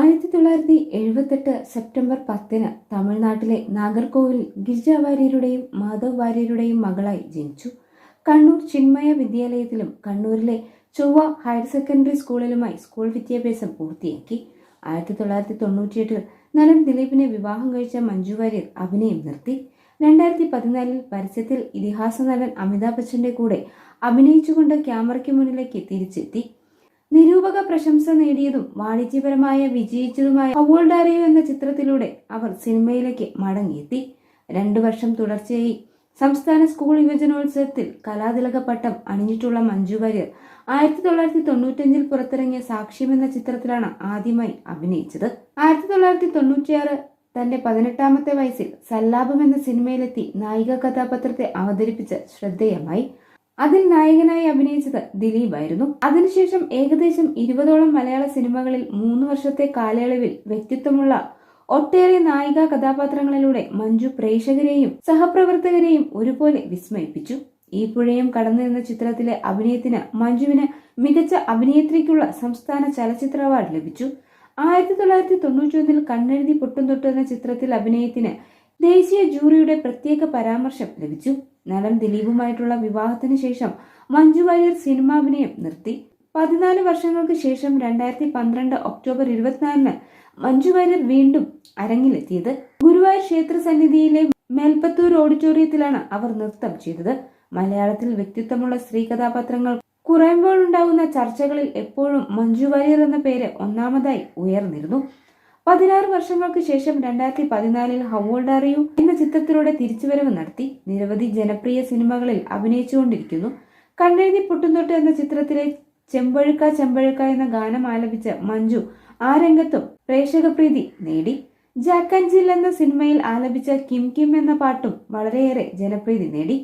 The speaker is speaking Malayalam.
ആയിരത്തി തൊള്ളായിരത്തി എഴുപത്തെട്ട് സെപ്റ്റംബർ പത്തിന് തമിഴ്നാട്ടിലെ നാഗർകോവിൽ ഗിരിജ വാര്യരുടെയും മാധവ് വാര്യരുടെയും മകളായി ജനിച്ചു. കണ്ണൂർ ചിന്മയ വിദ്യാലയത്തിലും കണ്ണൂരിലെ ചൊവ്വ ഹയർ സെക്കൻഡറി സ്കൂളിലുമായി സ്കൂൾ വിദ്യാഭ്യാസം പൂർത്തിയാക്കി. ആയിരത്തി തൊള്ളായിരത്തി തൊണ്ണൂറ്റിയെട്ടിൽ നടൻ ദിലീപിനെ വിവാഹം കഴിച്ച മഞ്ജു വാര്യർ അഭിനയം നിർത്തി. രണ്ടായിരത്തി പതിനാലിൽ പരസ്യത്തിൽ ഇതിഹാസ നടൻ അമിതാഭ് ബച്ചന്റെ കൂടെ അഭിനയിച്ചുകൊണ്ട് ക്യാമറയ്ക്ക് മുന്നിലേക്ക് തിരിച്ചെത്തി. നിരൂപക പ്രശംസ നേടിയതും വാണിജ്യപരമായ വിജയിച്ചതുമായ അവോൾഡാറിയോ എന്ന ചിത്രത്തിലൂടെ അവർ സിനിമയിലേക്ക് മടങ്ങിയെത്തി. രണ്ടു വർഷം തുടർച്ചയായി സംസ്ഥാന സ്കൂൾ യുവജനോത്സവത്തിൽ കലാതിലക പട്ടം അണിഞ്ഞിട്ടുള്ള മഞ്ജു വാര്യർ ആയിരത്തി തൊള്ളായിരത്തി തൊണ്ണൂറ്റഞ്ചിൽ പുറത്തിറങ്ങിയ സാക്ഷ്യം എന്ന ചിത്രത്തിലാണ് ആദ്യമായി അഭിനയിച്ചത്. ആയിരത്തി തൊള്ളായിരത്തി തൊണ്ണൂറ്റിയാറ് തന്റെ പതിനെട്ടാമത്തെ വയസ്സിൽ സല്ലാപം എന്ന സിനിമയിലെത്തി നായിക കഥാപാത്രത്തെ അവതരിപ്പിച്ച് ശ്രദ്ധേയമായി. അതിൽ നായകനായി അഭിനയിച്ചത് ദിലീപായിരുന്നു. അതിനുശേഷം ഏകദേശം ഇരുപതോളം മലയാള സിനിമകളിൽ മൂന്ന് വർഷത്തെ കാലയളവിൽ വ്യക്തിത്വമുള്ള ഒട്ടേറെ നായിക കഥാപാത്രങ്ങളിലൂടെ മഞ്ജു പ്രേക്ഷകരെയും സഹപ്രവർത്തകരെയും ഒരുപോലെ വിസ്മയിപ്പിച്ചു. ഈ പുഴയും കടന്നു എന്ന ചിത്രത്തിലെ അഭിനയത്തിന് മഞ്ജുവിന് മികച്ച അഭിനേത്രിക്കുള്ള സംസ്ഥാന ചലച്ചിത്ര അവാർഡ് ലഭിച്ചു. ആയിരത്തി തൊള്ളായിരത്തി തൊണ്ണൂറ്റി ഒന്നിൽ കണ്ണെഴുതി പൊട്ടും തൊട്ട് എന്ന ചിത്രത്തിൽ അഭിനയത്തിന് ദേശീയ ജൂറിയുടെ പ്രത്യേക പരാമർശം ലഭിച്ചു. നടൻ ദിലീപുമായിട്ടുള്ള വിവാഹത്തിന് ശേഷം മഞ്ജു വാര്യർ സിനിമാഭിനയം നിർത്തി. പതിനാല് വർഷങ്ങൾക്ക് ശേഷം രണ്ടായിരത്തി പന്ത്രണ്ട് ഒക്ടോബർ ഇരുപത്തിനാലിന് മഞ്ജു വാര്യർ വീണ്ടും അരങ്ങിലെത്തിയത്. ഗുരുവായൂർ ക്ഷേത്ര സന്നിധിയിലെ മേൽപ്പത്തൂർ ഓഡിറ്റോറിയത്തിലാണ് അവർ നൃത്തം ചെയ്തത്. മലയാളത്തിൽ വ്യക്തിത്വമുള്ള സ്ത്രീ കഥാപാത്രങ്ങൾ കുറയുമ്പോഴുണ്ടാകുന്ന ചർച്ചകളിൽ എപ്പോഴും മഞ്ജു വാര്യർ എന്ന പേര് ഒന്നാമതായി ഉയർന്നിരുന്നു. പതിനാറ് വർഷങ്ങൾക്ക് ശേഷം രണ്ടായിരത്തി പതിനാലിൽ ഹവോൾഡാറിയു എന്ന ചിത്രത്തിലൂടെ തിരിച്ചുവരവ് നടത്തി നിരവധി ജനപ്രിയ സിനിമകളിൽ അഭിനയിച്ചുകൊണ്ടിരിക്കുന്നു. കണ്ണെഴുതി പൊട്ടുന്നൊട്ട് എന്ന ചിത്രത്തിലെ ചെമ്പഴുക്ക ചെമ്പഴുക്ക എന്ന ഗാനം ആലപിച്ച മഞ്ജു ആ രംഗത്തും പ്രേക്ഷകപ്രീതി നേടി. ജാക്ക് ആൻഡ് ജിൽ എന്ന സിനിമയിൽ ആലപിച്ച കിം കിം എന്ന പാട്ടും വളരെയേറെ ജനപ്രീതി നേടി.